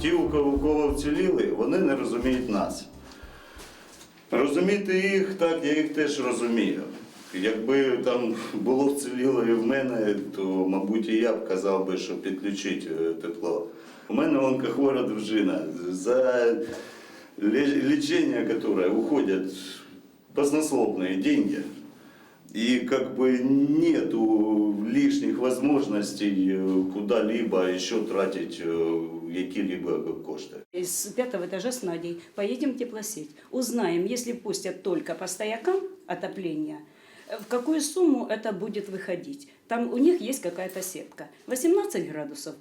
Ті, у кого, у кого вціліли, вони не розуміють нас. Розуміти їх так, я їх теж розумію. Якби там було вціліло і в мене, то, мабуть, і я б казав би, що підключить е, тепло. У мене онкохвора дружина. За ле- лечение, которое уходят баснословные деньги, и как бы нету лишних возможностей э, куда-либо еще тратить э, какие-либо кошты. Из пятого этажа с Надей поедем теплосеть. Узнаем, если пустят только по стоякам отопления, э, в какую сумму это будет выходить. Там у них есть какая-то сетка. 18 градусов.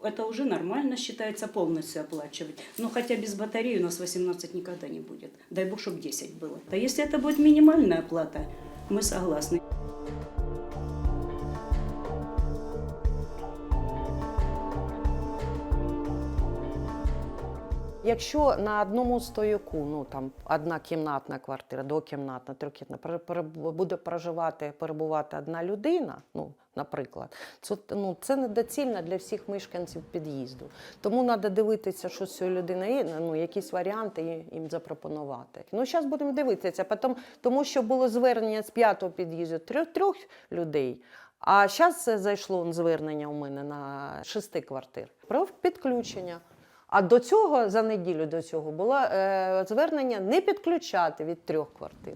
Это уже нормально считается полностью оплачивать. Но хотя без батареи у нас 18 никогда не будет. Дай бог, чтобы 10 было. А если это будет минимальная плата, мы согласны. Якщо на одному стояку, ну там одна кімнатна квартира, пере- пере- буде проживати, перебувати одна людина, ну, наприклад, це, ну, це недоцільно для всіх мешканців під'їзду. Тому треба дивитися, що з цією людиною є, ну, якісь варіанти їм- запропонувати. Ну, зараз будемо дивитися, потім, тому що було звернення з п'ятого під'їзду трьох, трьох людей. А зараз зайшло звернення у мене на шести квартир про підключення. А до цього, за неділю до цього, було е, звернення не підключати від трьох квартир.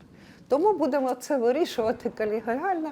Тому будемо це вирішувати колегіально.